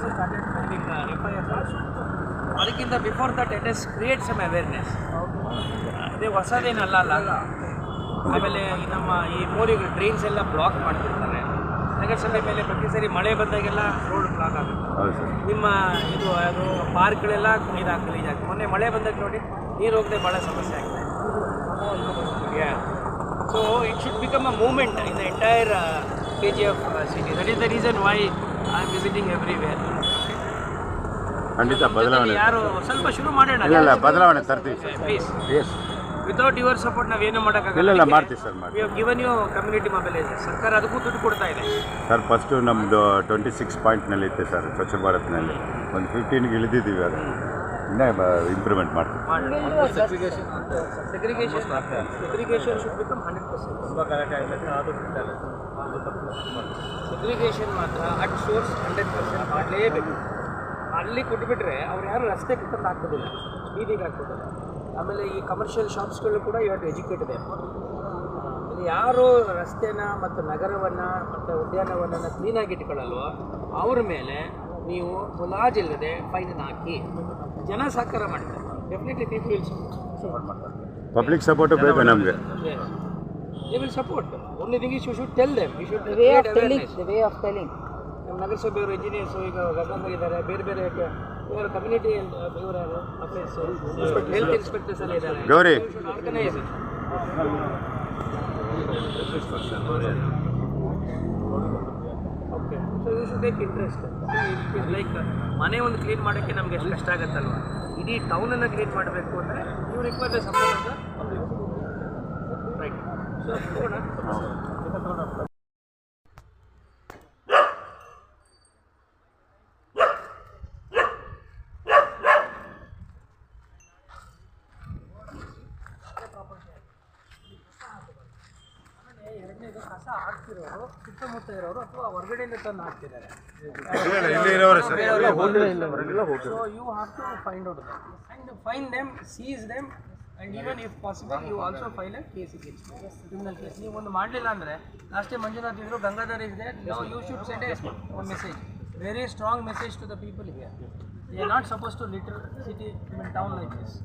Also started filing F I R ಅದಕ್ಕಿಂತ before that it is create some awareness ಅದೇ ಹೊಸದೇನಲ್ಲ ಅಲ್ಲ? ಆಮೇಲೆ ಈ ನಮ್ಮ ಈ ಮೋರಿಗಳು ಡ್ರೈನ್ಸ್ ಎಲ್ಲ ಬ್ಲಾಕ್ ಮಾಡ್ತಿರ್ತಾರೆ. ನಗರಸಭೆ ಮೇಲೆ ಪ್ರತಿ ಸರಿ ಮಳೆ ಬಂದಾಗೆಲ್ಲ ರೋಡ್ ಬ್ಲಾಕ್ ಆಗುತ್ತೆ. ನಿಮ್ಮ ಇದು ಅದು ಪಾರ್ಕ್ಗಳೆಲ್ಲ ಇದಾಗ್ತದೆ ಇದಾಗ್ತದೆ ಮೊನ್ನೆ ಮಳೆ ಬಂದಾಗ ನೋಡಿ ನೀರು ಹೋಗದೆ ಭಾಳ ಸಮಸ್ಯೆ ಆಗ್ತದೆ. So it should become a movement in the entire K G F city that is the reason why I am visiting everywhere ಖಂಡಿತ ಬದಲಾವಣೆ ಯಾರು ಸ್ವಲ್ಪ ಶುರು ಮಾಡೋಣ. ಇಲ್ಲ ಇಲ್ಲ ಬದಲಾವಣೆ ತರ್ತೀವಿ sir. Please yes without your support ನಾವೇನು ಮಾಡೋಕ್ಕಾಗಲ್ಲ. ಇಲ್ಲ ಇಲ್ಲ ಮಾಡ್ತೀವಿ ಸರ್ ಮಾಡ್ತೀವಿ. ಗಿವನ್ ಯು ಕಮ್ಯುನಿಟಿ ಮೊಬೈಲೈಸರ್ ಸರ್ಕಾರ ಅದಕ್ಕೂ ದುಡ್ಡು ಕೊಡ್ತಾ ಇದೆ. ಸರ್ ಫಸ್ಟು ನಮ್ಮದು ಟ್ವೆಂಟಿ ಸಿಕ್ಸ್ ಪಾಯಿಂಟ್ನಲ್ಲಿ ಇತ್ತು ಸರ್ ಸ್ವಚ್ಛ ಭಾರತ್ನಲ್ಲಿ ಒಂದು ಫಿಫ್ಟೀನ್ಗೆ ಇಳಿದಿದ್ದೀವಿ ಅದು. ಇನ್ನೂ ಇಂಪ್ರೂವ್ಮೆಂಟ್ ಮಾಡ್ತೀವಿ. Segregation segregation should become hundred percent ತುಂಬ ಗಲಾಟೆ ಆಗುತ್ತೆ ಅದು ಸೆಗ್ರಿಗೇಷನ್ ಮಾತ್ರ ಅಟ್ ಸೋರ್ಸ್ ಹಂಡ್ರೆಡ್ ಪರ್ಸೆಂಟ್ ಮಾಡಲೇಬೇಕು. ಅಲ್ಲಿ ಕೊಟ್ಬಿಟ್ರೆ ಅವ್ರು ಯಾರು ರಸ್ತೆ ತಂದು ಹಾಕೋದಿಲ್ಲ. ಬೀದಿಗೆ ಹಾಕೋದಿಲ್ಲ. ಆಮೇಲೆ ಈ ಕಮರ್ಷಿಯಲ್ ಶಾಪ್ಸ್ಗಳು ಕೂಡ ಇವತ್ತು ಎಜುಕೇಟೆಡ್ ಯಾರು ರಸ್ತೆನ ಮತ್ತು ನಗರವನ್ನು ಮತ್ತು ಉದ್ಯಾನವನನ ಕ್ಲೀನಾಗಿ ಇಟ್ಕೊಳ್ಳಲ್ವೋ ಅವ್ರ ಮೇಲೆ ನೀವು ಮುಲಾಜಿಲ್ಲದೆ ಫೈನ್ ಹಾಕಿ ಜನ ಸಹಕಾರ ಮಾಡ್ತಾರೆ. ಡೆಫಿನೆಟ್ಲಿ ಪೀಪಲ್ ಸಪೋರ್ಟ್ ಮಾಡ್ತಾರೆ. ಪಬ್ಲಿಕ್ ಸಪೋರ್ಟು ಬೇಕು ನಮಗೆ? They will support only is is you should tell You should The way of telling, the way of telling. ನಮ್ಮ ನಗರಸಭೆಯವರು ಇಂಜಿನಿಯರ್ಸು ಈಗ ಬೇರೆ ಬೇರೆ ಇವರು ಕಮ್ಯುನಿಟಿ ಇವರು ಯಾರು? ಅಫೇರ್ಸ್ ಹೆಲ್ತ್ ಇನ್ಸ್ಪೆಕ್ಟರ್ಸ್ ಎಲ್ಲ ಇದ್ದಾರೆ Gauri. Organise okay so you should take interest like ಮನೆ ಒಂದು ಕ್ಲೀನ್ ಮಾಡೋಕ್ಕೆ ನಮ್ಗೆ ಎಷ್ಟು ಕಷ್ಟ ಆಗುತ್ತಲ್ವ? ಇಡೀ ಟೌನನ್ನು ಕ್ಲೀನ್ ಮಾಡಬೇಕು ಅಂದರೆ ನೀವು ರಿಕ್ವೈರ್ ಸಪೋರ್ಟ್ ಎರಡನೇದು ಕಸ ಹಾಕ್ತಿರೋರು ಸುತ್ತಮುತ್ತ ಇರೋರು ಅಥವಾ ಹೊರಗಡೆಯಿಂದ ತಂದು ಹಾಕ್ತಿದ್ದಾರೆ you have to find out and fine them seize them and even if possible you also file case criminal case ನೀವು ಒಂದು ಮಾಡಲಿಲ್ಲ ಅಂದರೆ ಲಾಸ್ಟ್ ಟೈಮ್ ಮಂಜುನಾಥ್ ಇದ್ರು ಗಂಗಾಧರ್ ಇದೆ you should send a one message very strong message to the people here they are not suppose to litter city in town like this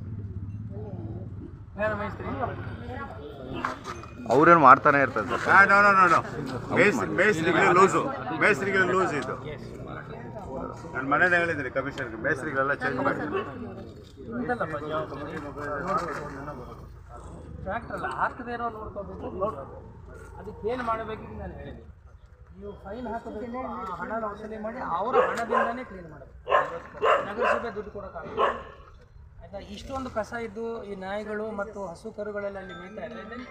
ಅವ್ರೇನು ಮಾಡ್ತಾನೆ ಇರ್ತಾರೆ no no no no loose ಮೇಸ್ತ್ರಿಗಳಿಗೆ loose ಇದು. ನಾನು ಮನೇಲಿ ಹೇಳಿದ್ದೀನಿ ಕಮಿಷನ್ಗೆ ಮೇಸ್ತ್ರಿಗಳೆಲ್ಲ change ಮಾಡಿ. ಹಾಕದೇ ಇರೋ ನೋಡ್ಕೋಬೇಕು ನೋಡ್ಕೋಬೇಕು ಅದಕ್ಕೆ ಏನು ಮಾಡಬೇಕಿದೆ ನಾನು ಹೇಳಿದೆ. ನೀವು ಫೈನ್ ಹಾಕಬೇಕು, ಆ ಹಣನ ವಸೂಲಿ ಮಾಡಿ, ಅವರ ಹಣದಿಂದನೇ ಕ್ಲೀನ್ ಮಾಡಬೇಕು. ನಗರಸಭೆ ದುಡ್ಡು ಕೊಡೋಕ್ಕಾಗಲ್ಲ. ಆಯ್ತಾ? ಇಷ್ಟೊಂದು ಕಸ ಇದ್ದು ಈ ನಾಯಿಗಳು ಮತ್ತು ಹಸು ಕರುಗಳೆಲ್ಲ ಅಲ್ಲಿ ಮೇಯ್ತಾ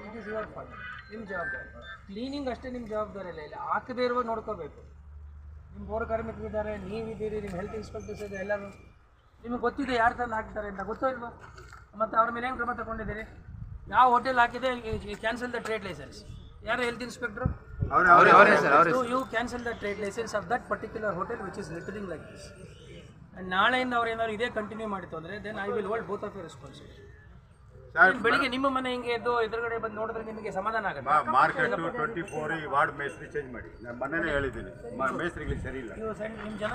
ಇಟ್ ಇಸ್ ಯುವರ್ ಫಾಲ್ಟ್ ನಿಮ್ಮ ಜವಾಬ್ದಾರಿ. ಕ್ಲೀನಿಂಗ್ ಅಷ್ಟೇ ನಿಮ್ಮ ಜವಾಬ್ದಾರಿ ಇಲ್ಲ ಇಲ್ಲ ಹಾಕದೇ ಇರುವ ನೋಡ್ಕೋಬೇಕು. ನಿಮ್ಮ ಪೌರ ಕಾರ್ಮಿಕರಿದ್ದಾರೆ ನೀವಿದ್ದೀರಿ ನಿಮ್ಮ ಹೆಲ್ತ್ ಇನ್ಸ್ಪೆಕ್ಟರ್ಸ್ ಇದೆ ಎಲ್ಲರೂ. ನಿಮಗೆ ಗೊತ್ತಿದೆ ಯಾರು ತಂದು ಹಾಕ್ತಾರೆ ಅಂತ ಗೊತ್ತೋ ಇಲ್ವಾ? ಮತ್ತು ಅವ್ರ ಮೇಲೆ ಏನು ಕ್ರಮ ತಗೊಂಡಿದ್ದೀರಿ? ಯಾವ ಹೋಟೆಲ್ ಹಾಕಿದೆ? ಕ್ಯಾನ್ಸಲ್ ದ ಟ್ರೇಡ್ ಲೈಸೆನ್ಸ್ ಯಾರು health inspector you cancel the trade license of that particular hotel which is littering like this and ನಾಳೆಯಿಂದ ಅವ್ರು ಏನಾದ್ರು ಇದೇ ಕಂಟಿನ್ಯೂ ಮಾಡಿತು ಅಂದರೆ then I will hold both of you responsibility ಬೆಳಿಗ್ಗೆ ನಿಮ್ಮ ಮನೆ ಹಿಂಗೆ ಇದ್ದು ಎದುರುಗಡೆ ಬಂದು ನೋಡಿದ್ರೆ ನಿಮಗೆ ಸಮಾಧಾನ ಆಗುತ್ತೆ. ಮಾರ್ಕೆಟ್ ಟ್ವೆಂಟಿ ಫೋರ್ ಈ ವಾರ್ಡ್ ಮೇಸ್ತ್ರಿ ಚೇಂಜ್ ಮಾಡಿ. ನಾನು ಮನೆನೇ ಹೇಳಿದ್ದೀನಿ. ಮ- ಮೇಸ್ತ್ರಿಗಳಿಗೆ ಸರಿ ಇಲ್ಲ. ನೀವು ನಿಮ್ಮ ಜನ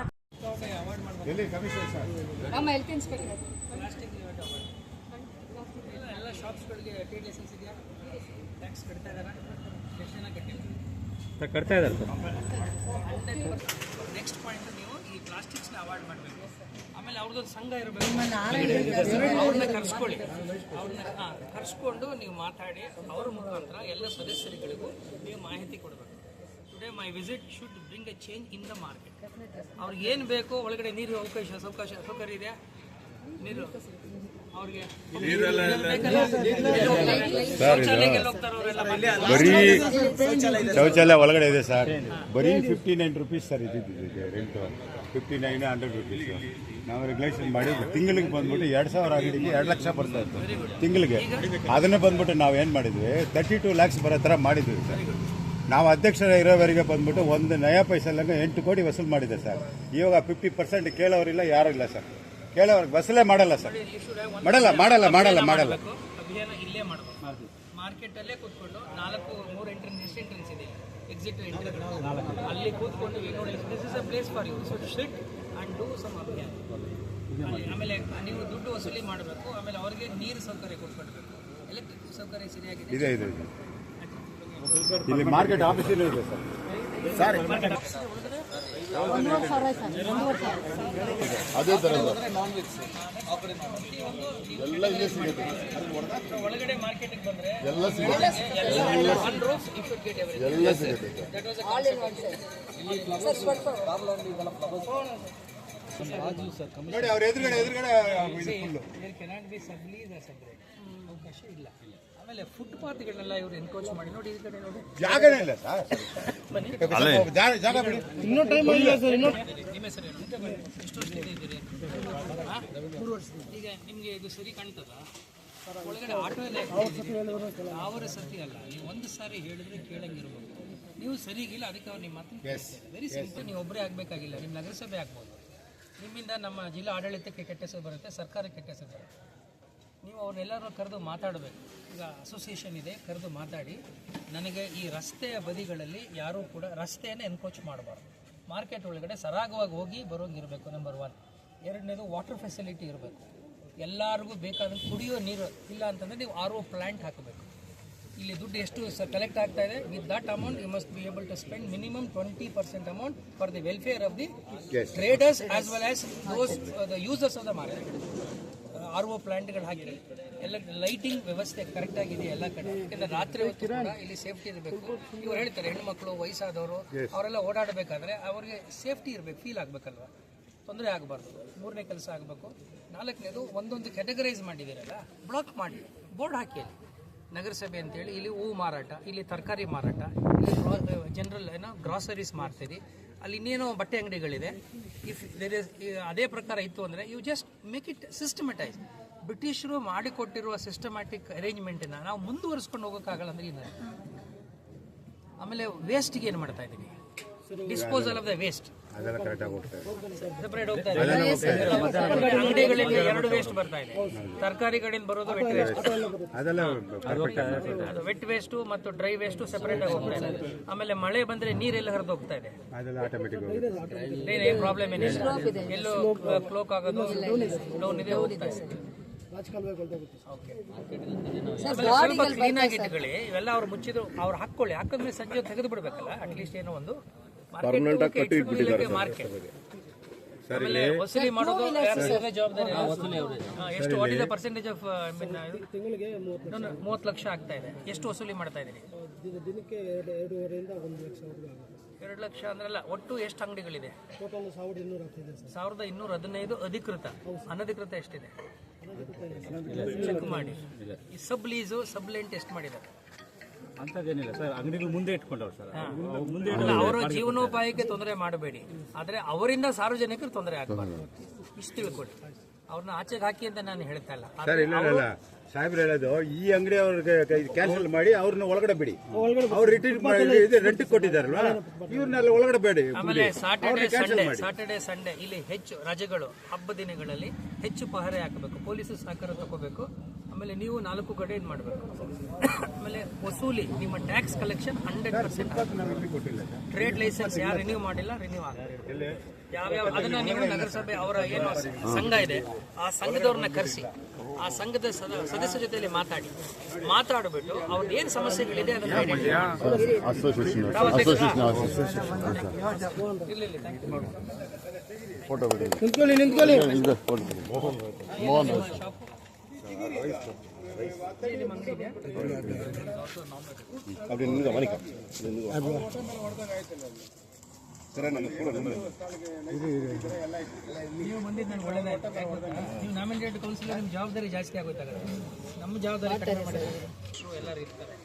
ಎಲ್ಲಿ ಕಮಿಷನ್ ಸರ್? ನಮ್ಮ ಹೆಲ್ತ್ ಇನ್ಸ್ಪೆಕ್ಟರ್ ಪ್ಲಾಸ್ಟಿಕ್ ಎಲ್ಲ ಎಲ್ಲ ಶಾಪ್ಸ್ಗಳಿಗೆ ಟ್ರೇಡ್ ಲೈಸೆನ್ಸ್ ಇದೆಯಾ? ಟ್ಯಾಕ್ಸ್ ಕಟ್ತಾ ಇದ್ದಾರಾ? ಎಷ್ಟು ಜನ ಕಟ್ಟಿಲ್ಲ ಕಟ್ತಾ ಇದ್ದಾರೆ ಸರ್. ನೆಕ್ಸ್ಟ್ ಪಾಯಿಂಟ್ ನೀವು ಈ ಪ್ಲಾಸ್ಟಿಕ್ಸ್ನ ಅವಾಯ್ಡ್ ಮಾಡಬೇಕು. ಆಮೇಲೆ ಅವ್ರದ್ದೊಂದು ಸಂಘ ಇರಬೇಕು. ಅವ್ರನ್ನ ಕರ್ಸ್ಕೊಳ್ಳಿ. ಅವ್ರನ್ನ ಹಾಂ ಕರ್ಸ್ಕೊಂಡು ನೀವು ಮಾತಾಡಿ ಅವ್ರ ಮುಖಾಂತರ ಎಲ್ಲ ಸದಸ್ಯರುಗಳಿಗೂ ನೀವು ಮಾಹಿತಿ ಕೊಡಬೇಕು. Today my visit should bring a change in the market ಅವ್ರಿಗೆ ಏನು ಬೇಕೋ ಒಳಗಡೆ ನೀರು ಅವಕಾಶ ಅವಕಾಶ ಸೌಕರ್ಯ ಇದೆಯಾ ನೀರು. ಅವರೆಲ್ಲ. ಬರೀ ಶೌಚಾಲಯ ಒಳಗಡೆ ಇದೆ ಸರ್. ಬರೀ ಫಿಫ್ಟಿ ನೈನ್ ರುಪೀಸ್ ಸರ್ ಇದ್ದಿದ್ದು rent fifty nine hundred rupees ನಾವು ರೆಗ್ಯುಲೇಷನ್ ಮಾಡಿ ತಿಂಗಳಿಗೆ ಬಂದ್ಬಿಟ್ಟು ಎರಡು ಸಾವಿರ ಅಂಗಡಿಗೆ ಎರಡು ಲಕ್ಷ ಬರ್ತಾ ಇತ್ತು ತಿಂಗಳಿಗೆ. ಅದನ್ನೇ ಬಂದ್ಬಿಟ್ಟು ನಾವು ಏನು ಮಾಡಿದ್ವಿ? ತರ್ಟಿ ಟು ಲ್ಯಾಕ್ಸ್ ಬರೋ ಥರ ಮಾಡಿದ್ವಿ ಸರ್. ನಾವು ಅಧ್ಯಕ್ಷರ ಇರೋವರೆಗೆ ಬಂದ್ಬಿಟ್ಟು ಒಂದು ನಯ ಪೈಸಲ್ಲಂಗೆ ಎಂಟು ಕೋಟಿ ವಸೂಲು ಮಾಡಿದೆ ಸರ್. ಇವಾಗ ಫಿಫ್ಟಿ ಪರ್ಸೆಂಟ್ ಕೇಳೋರಿಲ್ಲ ಯಾರೂ ಇಲ್ಲ ಸರ್. ಕೇಳೋರಿಗೆ ವಸೂಲೇ ಮಾಡಲ್ಲ ಸರ್. ಮಾಡಲ್ಲ ಮಾಡಲ್ಲ ಮಾಡಲ್ಲ ಮಾಡಲ್ಲ. ಅಭಿಯಾನ ಇಲ್ಲೇ ಮಾಡಬೇಕು. ಮಾರ್ಕೆಟಲ್ಲೇ ಕೂತ್ಕೊಂಡು ನಾಲ್ಕು ಮೂರು ಎಂಟ್ರೆನ್ಸ್ ಎಷ್ಟು ಎಂಟ್ರೆನ್ಸ್ ಇದೆ ಎಕ್ಸಿಟ್ ಎಂಟ್ರೆನ್ಸ್. ಅಲ್ಲಿ ಕೂತ್ಕೊಂಡು ನೋಡಿ this is a place for you so sit and do some ಅಭಿಯಾನ. ಆಮೇಲೆ ನೀವು ದುಡ್ಡು ವಸೂಲಿ ಮಾಡಬೇಕು. ಆಮೇಲೆ ಅವರಿಗೆ ನೀರು ಸೌಕರ್ಯ ಕೊಟ್ಕೊಡ್ಬೇಕು ಎಲೆಕ್ಟ್ರಿಕ್ ಸೌಕರ್ಯ ಸರಿಯಾಗಿದೆ. ಇದೆ ಇದೆ ಇದೆ. ಇಲ್ಲಿ ಮಾರ್ಕೆಟ್ ಆಫೀಸಲ್ಲೂ ಇದೆ ಸರ್ ಅದೇ ಥರ ಎಲ್ಲ ಇಲ್ಲೇ ಸಿಗುತ್ತೆ. ಒಳಗಡೆ ಮಾರ್ಕೆಟಿಗೆ ಬಂದರೆ ಎಲ್ಲ ಸಿಗುತ್ತೆ. ಎಲ್ಲ ಸಿಗುತ್ತೆ. ನೋಡಿ ಅವ್ರ ಎದುರುಗಡೆ ಎದುರುಗಡೆ there cannot be sublease sublet ಅವಕಾಶ ಇಲ್ಲ. ಆಮೇಲೆ ಫುಟ್ಪಾತ್ಗಳನ್ನೆಲ್ಲ ಇವರು ಎನ್ಕೋಚ್ ಮಾಡಿ. ನೋಡಿ ಈ ಕಡೆ ನೋಡಿ. ಜಾಗನೇ ಇಲ್ಲ ಸರ್. ಜಾಗ ಜಾಗ ಬಿಡಿ. ಇನ್ನೂ ಟೈಮ್ ಇಲ್ಲ. ಸರ್ ಇನ್ನೂ. ನಿಮ್ಮ ಹೆಸರು ಏನು ಎಷ್ಟು ವರ್ಷದಿಂದ ಇದ್ದೀರಿ? ಮೂರು ವರ್ಷ. ಈಗ ನಿಮಗೆ ಇದು ಸರಿ ಕಾಣ್ತದ? ಒಳಗಡೆ ಆಟೋ ಎಲ್ಲ ಅವರ ಸತಿ ಅಲ್ಲ. ನೀವು ಒಂದು ಸಾರಿ ಹೇಳಿದ್ರೆ ಕೇಳಂಗಿರ್ಬೇಕು ನೀವು ಸರಿಗಿಲ್ಲ ಅದಕ್ಕೆ ಅವ್ರು ನಿಮ್ಮ ಮಾತನ್ನು ವೆರಿ ಸಿಂಪಲ್ ನೀವು ಒಬ್ಬರೇ ಆಗಬೇಕಾಗಿಲ್ಲ. ನಿಮ್ಮ ನಗರಸಭೆ ಆಗ್ಬೋದು. ನಿಮ್ಮಿಂದ ನಮ್ಮ ಜಿಲ್ಲಾ ಆಡಳಿತಕ್ಕೆ ಕೆಟ್ಟ ಹೆಸರು ಬರುತ್ತೆ, ಸರ್ಕಾರಕ್ಕೆ ಕೆಟ್ಟ ಹೆಸರು ಬರುತ್ತೆ. ನೀವು ಅವ್ರನ್ನೆಲ್ಲರೂ ಕರೆದು ಮಾತಾಡಬೇಕು. ಈಗ ಅಸೋಸಿಯೇಷನ್ ಇದೆ, ಕರೆದು ಮಾತಾಡಿ. ನನಗೆ ಈ ರಸ್ತೆಯ ಬದಿಗಳಲ್ಲಿ ಯಾರೂ ಕೂಡ ರಸ್ತೆಯನ್ನು ಎನ್ಕೋಚ್ ಮಾಡಬಾರ್ದು. ಮಾರ್ಕೆಟ್ ಒಳಗಡೆ ಸರಾಗವಾಗಿ ಹೋಗಿ ಬರೋಂಗಿರಬೇಕು ನಂಬರ್ ಒನ್ ಎರಡನೇದು ವಾಟರ್ ಫೆಸಿಲಿಟಿ ಇರಬೇಕು. ಎಲ್ಲರಿಗೂ ಬೇಕಾದ ಕುಡಿಯೋ ನೀರು ಇಲ್ಲ ಅಂತಂದರೆ ನೀವು ಆರ್ ಒ ಪ್ಲ್ಯಾಂಟ್ ಹಾಕಬೇಕು. ಇಲ್ಲಿ ದುಡ್ಡು ಎಷ್ಟು ಕಲೆಕ್ಟ್ ಆಗ್ತಾ ಇದೆ? With that amount you must be able to spend minimum twenty percent amount for the welfare of the traders as well as those the users of the market R O ಪ್ಲಾಂಟ್ಗಳು ಹಾಕಿ ಎಲ್ಲ lighting ವ್ಯವಸ್ಥೆ correct ಆಗಿದೆ ಎಲ್ಲ ಕಡೆ. ಯಾಕಂದ್ರೆ ರಾತ್ರಿ ಹೊತ್ತು ಕೂಡ ಇಲ್ಲಿ ಸೇಫ್ಟಿ ಇರಬೇಕು. ಇವ್ರು ಹೇಳ್ತಾರೆ ಹೆಣ್ಮಕ್ಳು ವಯಸ್ಸಾದವರು ಅವರೆಲ್ಲ ಓಡಾಡಬೇಕಾದ್ರೆ ಅವರಿಗೆ ಸೇಫ್ಟಿ ಇರಬೇಕು ಫೀಲ್ ಆಗಬೇಕಲ್ವ? ತೊಂದರೆ ಆಗಬಾರ್ದು. ಮೂರನೇ ಕೆಲಸ ಆಗಬೇಕು. ನಾಲ್ಕನೇದು ಒಂದೊಂದು ಕ್ಯಾಟಗರೈಸ್ ಮಾಡಿದ್ದೀರಲ್ಲ ಬ್ಲಾಕ್ ಮಾಡಿ ಬೋರ್ಡ್ ಹಾಕಿ ನಗರಸಭೆ ಅಂತೇಳಿ ಇಲ್ಲಿ ಹೂವು ಮಾರಾಟ, ಇಲ್ಲಿ ತರಕಾರಿ ಮಾರಾಟ, ಇಲ್ಲಿ ಜನರಲ್ ಏನು ಗ್ರಾಸರೀಸ್ ಮಾರ್ತೀರಿ. ಅಲ್ಲಿ ಇನ್ನೇನೋ ಬಟ್ಟೆ ಅಂಗಡಿಗಳಿದೆ. ಇಫ್ ದೇರ್ ಇಸ್ ಅದೇ ಪ್ರಕಾರ ಇತ್ತು ಅಂದರೆ you just make it systematize ಬ್ರಿಟಿಷರು ಮಾಡಿಕೊಟ್ಟಿರುವ ಸಿಸ್ಟಮ್ಯಾಟಿಕ್ ಅರೇಂಜ್ಮೆಂಟನ್ನು ನಾವು ಮುಂದುವರಿಸ್ಕೊಂಡು ಹೋಗೋಕ್ಕಾಗಲ್ಲ ಅಂದರೆ ಏನು ಆಮೇಲೆ ವೇಸ್ಟಿಗೆ ಏನು ಮಾಡ್ತಾ ಇದ್ದೀವಿ disposal of the waste separate ಹೋಗ್ತಾ ಇದೆ. ಅಂಗಡಿಗಳಿಂದ ಎರಡು ವೇಸ್ಟ್ ಬರ್ತಾ ಇದೆ. ತರಕಾರಿಗಳಿಂದ ಬರೋದು ವೆಟ್ ವೇಸ್ಟ್ ಅದೆಲ್ಲ ಪರ್ಫೆಕ್ಟ್ ಅದು ವೆಟ್ ವೇಸ್ಟು ಮತ್ತು ಡ್ರೈ ವೇಸ್ಟು ಸೆಪರೇಟ್ ಆಗಿ ಹೋಗ್ತಾ ಇದೆ. ಆಮೇಲೆ ಮಳೆ ಬಂದ್ರೆ ನೀರೆಲ್ಲ ಹರಿದು ಹೋಗ್ತಾ ಇದೆ. ಅದೆಲ್ಲ ಆಟೋಮೆಟಿಕ್ ಹೋಗುತ್ತೆ. ಏನು ಪ್ರಾಬ್ಲಮ್ ಏನಿಲ್ಲ. ಎಲ್ಲೋ ಕ್ಲೋಕ್ ಆಗೋದು ಡೌನ್ ಇದೆ ಹೋಗ್ತಾ ಇದೆ. ಸ್ವಲ್ಪ ಕ್ಲೀನ್ ಆಗಿ ಇಟ್ಕೊಳ್ಳಿ ಇವೆಲ್ಲ ಅವ್ರು ಮುಚ್ಚಿದ್ರು. ಅವ್ರು ಹಾಕೊಳ್ಳಿ ಹಾಕಿದ್ಮೇಲೆ ಸಂಜೆ ತೆಗೆದು ಬಿಡ್ಬೇಕಲ್ಲ ಅಟ್ಲೀಸ್ಟ್ ಏನೋ ಒಂದು ಮಾರ್ಕೆಟ್ ಆಮೇಲೆ ವಸೂಲಿ ಮಾಡೋದು ಯಾರು? ಜವಾಬ್ದಾರಿ ಎಷ್ಟು what is the percentage of ತಿಂಗಳಿಗೆ ಮೂವತ್ತು ಲಕ್ಷ ಆಗ್ತಾ ಇದೆ. ಎಷ್ಟು ವಸೂಲಿ ಮಾಡ್ತಾ ಇದ್ದೀರಿ? ದಿನಕ್ಕೆ ಎರಡು ಎರಡೂವರೆಯಿಂದ ಒಂದು ಲಕ್ಷವರೆಗೂ ಆಗುತ್ತೆ. ಎರಡು ಲಕ್ಷ ಅಂದ್ರಲ್ಲ ಒಟ್ಟು ಎಷ್ಟು ಅಂಗಡಿಗಳಿದೆ? ಸಾವಿರದ ಇನ್ನೂರ ಹದಿನೈದು ಅಧಿಕೃತ. ಅನಧಿಕೃತ ಎಷ್ಟಿದೆ? ಚೆಕ್ ಮಾಡಿ. ಈ ಸಬ್ ಲೀಸು ಸಬ್ ಲೆಂಟ್ ಎಷ್ಟು ಮಾಡಿದ್ದಾರೆ? ಅಂಥದ್ದೇನಿಲ್ಲ ಸರ್ ಅಂಗಡಿಗಳು ಮುಂದೆ ಇಟ್ಕೊಂಡವ್ರು ಸರ್. ಮುಂದೆ ಅಲ್ಲ, ಅವರ ಜೀವನೋಪಾಯಕ್ಕೆ ತೊಂದರೆ ಮಾಡಬೇಡಿ. ಆದ್ರೆ ಅವರಿಂದ ಸಾರ್ವಜನಿಕರು ತೊಂದರೆ ಆಗಬಾರ್ದು. ಇಷ್ಟು ತಿಳ್ಕೊಳ್ಳಿ ಅವ್ರನ್ನ ಆಚೆಗೆ ಹಾಕಿ ಅಂತ ನಾನು ಹೇಳ್ತಾ ಇಲ್ಲ. ಆದ್ರೆ ಸರ್ ಇಲ್ಲ. ಇಲ್ಲ ಸಾಹೇಬ್ರು ಹೇಳೋದು ಈ ಅಂಗಡಿ ಅವ್ರಿಗೆ ಕ್ಯಾನ್ಸಲ್ ಮಾಡಿ ಅವ್ರನ್ನ ಒಳಗಡೆ ಬಿಡಿ. ಅವ್ರು ರಿಟರ್ನ್ ರೆಂಟ್ ಕೊಟ್ಟಿದ್ದಾರಲ್ವಾ? ಇವ್ರನ್ನೆಲ್ಲ ಒಳಗಡೆ ಬೇಡಿ ಆಮೇಲೆ. Saturday Sunday. ಸಾಟರ್ಡೆ ಸಂಡೇ ಇಲ್ಲಿ ಹೆಚ್ಚು ರಜೆಗಳು ಹಬ್ಬ ದಿನಗಳಲ್ಲಿ ಹೆಚ್ಚು ಪಹರೆ ಹಾಕಬೇಕು. ಪೊಲೀಸರು ಸಹಕಾರ ತಗೋಬೇಕು. ಆಮೇಲೆ ನೀವು ನಾಲ್ಕು ಕಡೆ ಇದು ಮಾಡಬೇಕು. ಆಮೇಲೆ ವಸೂಲಿ ನಿಮ್ಮ tax collection hundred percent trade licence ಯಾರು ರಿನ್ಯೂ ಮಾಡಿಲ್ಲ ರಿನ್ಯೂ ಆಗಲ್ಲ ಯಾವ್ಯಾವ ಅದನ್ನ ನೀವು ನಗರಸಭೆ ಅವರ ಏನು ಸಂಘ ಇದೆ. ಆ ಸಂಘದವ್ರನ್ನ ಕರೆಸಿ. ಆ ಸಂಘದ ಸದಸ್ಯ ಸದಸ್ಯರ ಜೊತೆಲಿ ಮಾತಾಡಿ. ಮಾತಾಡ್ಬಿಟ್ಟು ಅವ್ರ ಏನ್ ಸಮಸ್ಯೆಗಳಿದೆ ಅದನ್ನ. ಫೋಟೋ ಬಿಡಿ ನಿಂತ್ಕೊಳ್ಳಿ ನಿಂತ್ಕೊಳ್ಳಿ ಇದು ಫೋಟೋ ಬಿಡಿ ಮೋಹನ್ அப்படி நின்று மணிக்கா ನೀವು ಬಂದಿದ್ದು ನನಗೆ ಒಳ್ಳೇದಾಯ್ತು ಯಾಕೆ ಗೊತ್ತಾ? ನೀವು ನಾಮಿನೇಟೆಡ್ ಕೌನ್ಸಿಲರ್ ನಿಮ್ಮ ಜವಾಬ್ದಾರಿ ಜಾಸ್ತಿ ಆಗೋಯ್ತಾಗ ನಮ್ಮ ಜವಾಬ್ದಾರಿ ಕಡಿಮೆ ಮಾಡಿದ್ರೆ ಎಲ್ಲರೂ ಇರ್ತಾರೆ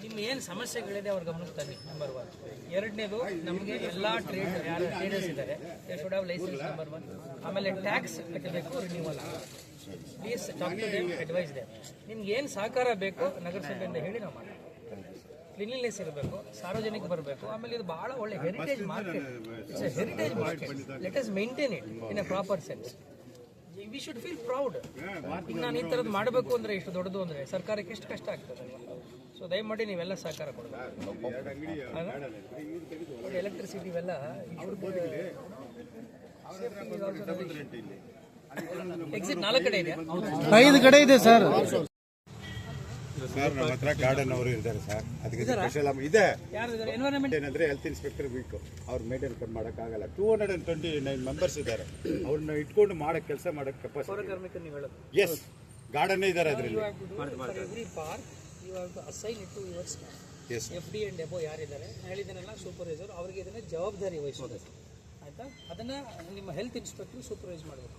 ನಿಮ್ಮ ಏನು ಸಮಸ್ಯೆಗಳಿದೆ ಅವ್ರ ಗಮನಕ್ಕೆ ತನ್ನಿ ನಂಬರ್ ಒನ್ ಎರಡನೇದು ನಮಗೆ ಎಲ್ಲ ಟ್ರೇಡ್ ಯಾರು ಟ್ರೇಡರ್ಸ್ ಇದ್ದಾರೆ they should have licence number one ಆಮೇಲೆ ಟ್ಯಾಕ್ಸ್ ಕಟ್ಟಬೇಕು renewal please talk to them advise they ನಿಮ್ಗೆ ಏನು ಸಹಕಾರ ಬೇಕು ನಗರಸಭೆಯಿಂದ ಹೇಳಿ ನಾವು ಮಾಡಿ ಕ್ಲೀನ್ಲಿನೆಸ್ ಇರಬೇಕು ಸಾರ್ವಜನಿಕ ಬರಬೇಕು ಆಮೇಲೆ ಇದು ಬಹಳ ಒಳ್ಳೆ heritage market it's a heritage market let us maintain it in a proper sense we should feel proud ಈಗ ನಾನು ಈ ಥರದ್ದು ಮಾಡಬೇಕು ಅಂದರೆ ಇಷ್ಟು ದೊಡ್ಡದು ಅಂದರೆ ಸರ್ಕಾರಕ್ಕೆ ಎಷ್ಟು ಕಷ್ಟ ಆಗ್ತದಲ್ವ? ಸೊ ದಯಮಾಡಿ ನೀವೆಲ್ಲ ಸಹಕಾರ ಕೊಡಬೇಕು. ಎಲೆಕ್ಟ್ರಿಸಿಟಿ ಇವೆಲ್ಲ ಎಕ್ಸಿಟ್ ನಾಲ್ಕು ಕಡೆ ಇದೆ ಐದು ಕಡೆ ಇದೆ ಸರ್. ಸರ್ ನಮ್ಮ ಹತ್ರ ಗಾರ್ಡನ್ ಅವರು ಇದ್ದಾರೆ ಸರ್. ಅದಕ್ಕೆ ಸ್ಪೆಷಲ್ ಇದೆ. ಏನಂದ್ರೆ ಹೆಲ್ತ್ ಇನ್ಸ್ಪೆಕ್ಟರ್ ವೀಕ್ ಅವ್ರು ಮೇಂಟೈನ್ ಮಾಡೋಕ್ಕಾಗಲ್ಲ. Two hundred and twenty nine members ಇದ್ದಾರೆ. ಅವ್ರನ್ನ ಇಟ್ಕೊಂಡು ಮಾಡಕ್ ಕೆಲಸ ಮಾಡಕ್ ಕೆಪಾಸಿಟಿ ಕಾರ್ಮಿಕರು ನೀವು ಹೇಳೋದು. ಎಸ್ ಗಾರ್ಡನ್ ಇದ್ದಾರೆ ಅದರಲ್ಲಿ. To assign to your F D and above ಯಾರಿದ್ದಾರೆ? ಹೇಳಿದ್ದೀನಲ್ಲ ಸೂಪರ್ವೈಸರ್ ಅವರಿಗೆ ಇದನ್ನ ಜವಾಬ್ದಾರಿ ವಹಿಸೋದು ಆಯ್ತಾ? ಅದನ್ನ ನಿಮ್ಮ ಹೆಲ್ತ್ ಇನ್ಸ್ಪೆಕ್ಟರ್ ಸೂಪರ್ವೈಸ್ ಮಾಡಬೇಕು.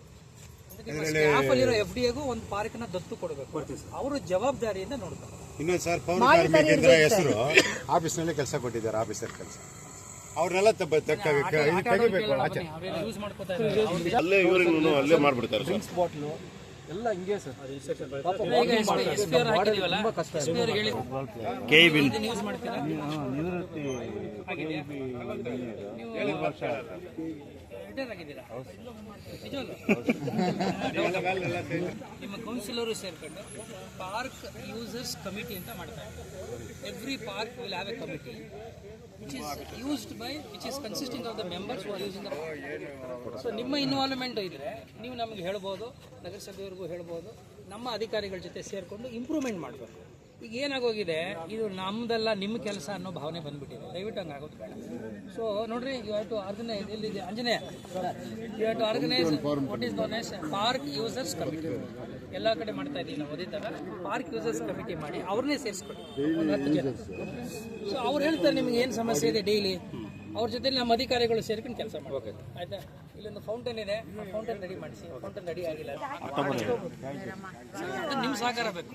ಸ್ಟಾಫಲ್ಲಿರೋ ಎಫ್ ಡಿ ಎಗೂ ಒಂದು ಪಾರ್ಕ್ನ ದತ್ತು ಕೊಡಬೇಕು. ಅವರು ಜವಾಬ್ದಾರಿಯಿಂದ ನೋಡ್ತಾರೆ. ಇನ್ನೊಂದು ಸರ್ ಪೌರ ಕಾರ್ಮಿಕೇಂದ್ರ ಹೆಸರು ಆಫೀಸ್ನಲ್ಲಿ ಕೆಲಸ ಕೊಟ್ಟಿದ್ದಾರೆ ಆಫೀಸರ್ ಕೆಲಸ. ಅವ್ರನ್ನೆಲ್ಲ ತೆಗಿಬೇಕು ಅಲ್ಲೇ ಇವ್ರಿಗೂ ಅಲ್ಲೇ ಮಾಡ್ಬಿಡ್ತಾರೆ ಸರ್ ಬಾಟ್ಲು ಎಲ್ಲ ಹಿಂಗೆ ಸರ್. ಎಸ್ ಪಿ ಎಸ್ ಆಗಿದ್ದೀರಾ ನಿಜವಲ್ಲ ನಿಮ್ಮ ಕೌನ್ಸಿಲರು ಸೇರ್ಕೊಂಡು ಪಾರ್ಕ್ ಯೂಸರ್ಸ್ ಕಮಿಟಿ ಅಂತ ಮಾಡ್ತಾ ಇದ್ದಾರೆ. Every park will have a committee which is used by which is consisting of the members using so ನಿಮ್ಮ ಇನ್ವಾಲ್ವ್ಮೆಂಟ್ ಇದ್ರೆ ನೀವು ನಮಗೆ ಹೇಳ್ಬೋದು ನಗರಸಭೆವರೆಗೂ ಹೇಳ್ಬೋದು ನಮ್ಮ ಅಧಿಕಾರಿಗಳ ಜೊತೆ ಸೇರಿಕೊಂಡು ಇಂಪ್ರೂವ್ಮೆಂಟ್ ಮಾಡಬೇಕು. ಈಗ ಏನಾಗೋಗಿದೆ ಇದು ನಮ್ದಲ್ಲ ನಿಮ್ಮ ಕೆಲಸ ಅನ್ನೋ ಭಾವನೆ ಬಂದ್ಬಿಟ್ಟಿದೆ. ದಯವಿಟ್ಟು ಹಂಗಾಗೋದು ಬೇಡ. ಸೊ ನೋಡ್ರಿ ಯು ಹ್ಯಾವ್ ಟು ಆರ್ಗನೈಸ್ ಇಲ್ಲಿದೆ Anjaneya you have to organise what is known as park users committee ಎಲ್ಲ ಕಡೆ ಮಾಡ್ತಾ ಇದ್ದೀವಿ ನಾವು ಓದಿದ್ದಾಗ ಪಾರ್ಕ್ ಯೂಸರ್ಸ್ ಕಮಿಟಿ ಮಾಡಿ ಅವ್ರನ್ನೇ ಸೇರಿಸ್ಕೊಡಿ ಒಂದು ಹತ್ತು ಜನ. ಸೊ ಅವ್ರು ಹೇಳ್ತಾರೆ ನಿಮ್ಗೆ ಏನು ಸಮಸ್ಯೆ ಇದೆ ಡೈಲಿ ಅವ್ರ ಜೊತೆ ನಮ್ಮ ಅಧಿಕಾರಿಗಳು ಸೇರ್ಕೊಂಡು ಕೆಲಸ ಮಾಡಬೇಕು ಆಯ್ತಾ? ಇಲ್ಲೊಂದು ಫೌಂಟೇನ್ ಇದೆ. ಫೌಂಟೇನ್ ರೆಡಿ ಮಾಡಿಸಿ. ಫೌಂಟೇನ್ ರೆಡಿ ಆಗಿಲ್ಲ. ಅದು ನಿಮ್ಮ ಸಹಕಾರ ಬೇಕು.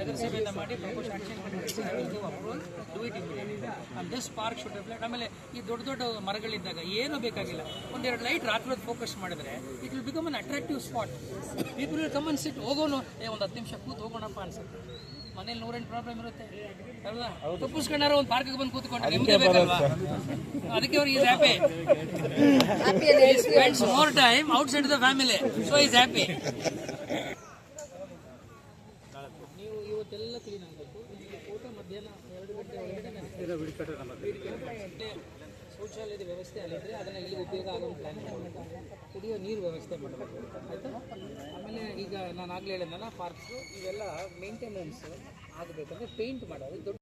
ನಗರಸಭೆಯಿಂದ ಮಾಡಿ propose action this park should ಆಮೇಲೆ ಈ ದೊಡ್ಡ ದೊಡ್ಡ ಮರಗಳಿದ್ದಾಗ ಏನೂ ಬೇಕಾಗಿಲ್ಲ. ಒಂದೆರಡು ಲೈಟ್ ರಾತ್ರಿ ಫೋಕಸ್ ಮಾಡಿದ್ರೆ it will become an attractive spot people will come and sit ಹೋಗೋಣ ಏ ಒಂದು ಹತ್ತು ನಿಮಿಷ ಕೂತ್ ಹೋಗೋಣಪ್ಪ ಅನ್ಸುತ್ತೆ. ಮನೇಲಿ ನೂರೆಂಟು ಪ್ರಾಬ್ಲಮ್ ಇರುತ್ತೆ. ಅಲ್ವಾ? ತಪ್ಪಿಸ್ಕೊಂಡಾರ ಒಂದು ಪಾರ್ಕ್ಗೆ ಬಂದು ಕೂತ್ಕೊಂಡು. ನಿಮ್ಗೆ ಬೇಕಲ್ವಾ? ಅದಕ್ಕೆ ಅವ್ರಿಗೆ is happy spends more time outside the family so is happy ನೀವು ಇವತ್ತೆಲ್ಲ ಕ್ಲೀನ್ ಆಗಬೇಕು ಊಟ ಮಧ್ಯಾಹ್ನ ಎರಡು ಗಂಟೆ ಶೌಚಾಲಯದ ವ್ಯವಸ್ಥೆ ಅಲ್ಲಿದ್ರೆ ಅದನ್ನ ಇಲ್ಲಿ ಉಪಯೋಗ ಆಗೋ ಪ್ಲಾನ್ ಕುಡಿಯೋ ನೀರು ವ್ಯವಸ್ಥೆ ಮಾಡಬೇಕು. ಆಯಿತಾ? ಆಮೇಲೆ ಈಗ ನಾನು ಆಗಲೇ ಹೇಳಿದ್ನಲ್ಲ ಪಾರ್ಕ್ಸು ಇವೆಲ್ಲ ಮೇಂಟೆನೆನ್ಸ್ ಆಗಬೇಕಂದ್ರೆ ಪೇಂಟ್ ಮಾಡೋದು ದೊಡ್ಡ